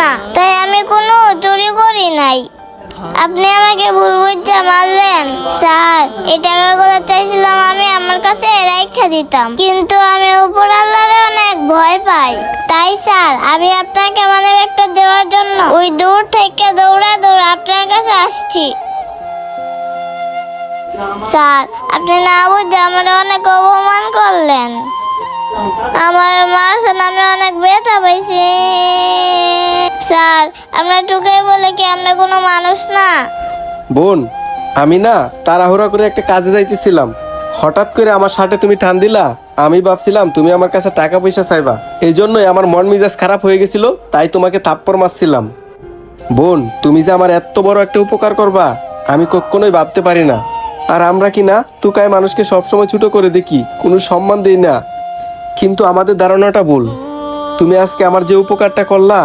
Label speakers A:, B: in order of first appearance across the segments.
A: না। তাই আমি কোনো চুরি করি নাই। আপনি আমাকে ভুল বুঝতে মারলেন। স্যার, এই টাকাগুলো চাইছিলাম আমি আমার কাছে রাইখা দিতাম। কিন্তু আমি উপর আল্লাহরে অনেক ভয় পাই। তাই স্যার, আমি আপনাকে মানে একটা দেওয়ার জন্য ওই দূর থেকে দৌড়া দৌড়া আপনার কাছে আসছি। স্যার, আপনি না বুঝে আমার অনেক অপমান করলেন। আমার মারছেন আমি অনেক ব্যথা পাইছি। স্যার, আমরা টুকে বলে কি আমরা কোনো মানুষ না?
B: বোন, আমি না তাড়াহুড়া করে একটা কাজে যাইতেছিলাম। হঠাৎ করে আমার শার্টে তুমি টান দিলা। আমি ভাবছিলাম তুমি আমার কাছে টাকা পয়সা চাইবা। এই জন্যই আমার মন মেজাজ খারাপ হয়ে গেছিল, তাই তোমাকে থাপ্পড় মারছিলাম। বোন, তুমি যে আমার এত বড় একটা উপকার করবা, আমি কখনোই ভাবতে পারি না। আর আমরা কি না, তুকায় মানুষকে সবসময় ছোট করে দেখি, কোনো সম্মান দেই না। কিন্তু আমাদের ধারণাটা ভুল। তুমি আজকে আমার যে উপকারটা করলা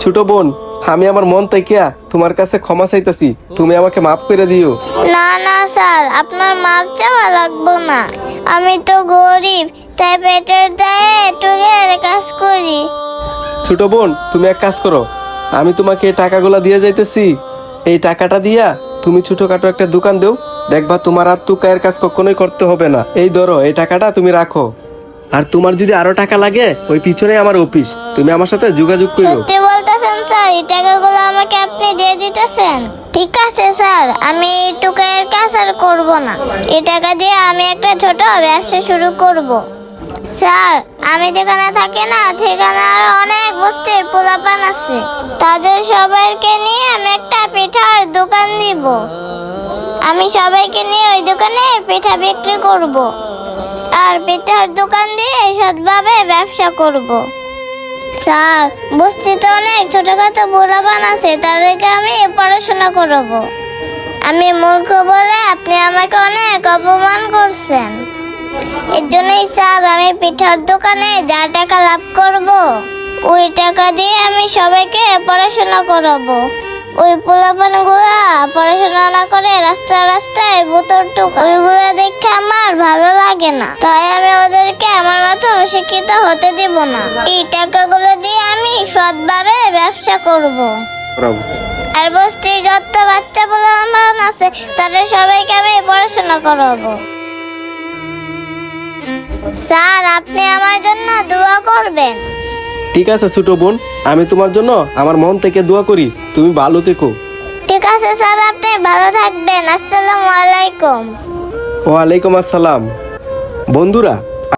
B: ছোট বোন আমি আমার মন থেকে তোমার কাছে ক্ষমা চাইতাছি। তুমি আমাকে মাফ করে দিও।
A: না না স্যার আপনার মাপ চাওয়া লাগবো না। আমি তো গরিব তাই পেটের দায়ে টুকের কাজ করি।
B: ছোট বোন তুমি এক কাজ করো। আমি তোমাকে এই টাকাগুলো দিয়ে যাইতেছি। এই টাকাটা দিয়া তুমি ছোটখাটো একটা দোকান দেও। দেখবা তোমার আর তুকায়ের কাজ কখনোই করতে হবে না। এই ধরো এই টাকাটা তুমি রাখো। আর তোমার যদি আরও টাকা লাগে ওই পিছনে আমার অফিস। তুমি আমার সাথে যোগাযোগ করো
A: আমাকে আপনি দিয়ে দিতেছেন ঠিক আছে, স্যার আমি টুকের কাজ আর করব না এই টাকা দিয়ে আমি একটা ছোট ব্যবসা শুরু করব। স্যার, আমি যেখানে থাকি না সেখানে আরও অনেক বস্তির পোলাপান আছে তাদের সবাইকে নিয়ে আমি একটা পিঠার দোকান দিব আমি সবাইকে নিয়ে ওই দোকানে পিঠা বিক্রি করব। আর পিঠার দোকান দিয়ে সৎভাবে ব্যবসা করব। স্যার, বস্তিতে অনেক ছোটখাটো পোলাপান আছে, তাদেরকে আমি পড়াশোনা করাবো। আমি মূর্খ বলে আপনি আমাকে অনেক অপমান করছেন। এর জন্যই স্যার, আমি পিঠার দোকানে যা টাকা লাভ করব, ওই টাকা দিয়ে আমি সবাইকে পড়াশোনা করাবো। ওই পোলাপানগুলা পড়াশোনা না করে রাস্তা রাস্তায় বোতল টুক ওইগুলা ভালো লাগে না। তাই আমি ওদেরকে আমার মতো অশিক্ষিত হতে দিব না। এই টাকাগুলো দিয়ে আমি সৎভাবে ব্যবসা করব। আর বস্তির যত বাচ্চা পোলাপান আছে তাদের সবাইকে আমি পড়াশোনা করাবো। স্যার আপনি আমার জন্য দোয়া করবেন।
B: ঠিক আছে ছোট বোন আমি তোমার জন্য আমার মন থেকে দোয়া করি। তুমি ভালো থেকো।
A: ঠিক আছে স্যার আপনি ভালো থাকবেন। আসসালামু আলাইকুম।
B: ওয়ালাইকুম আসসালাম। বন্ধুরা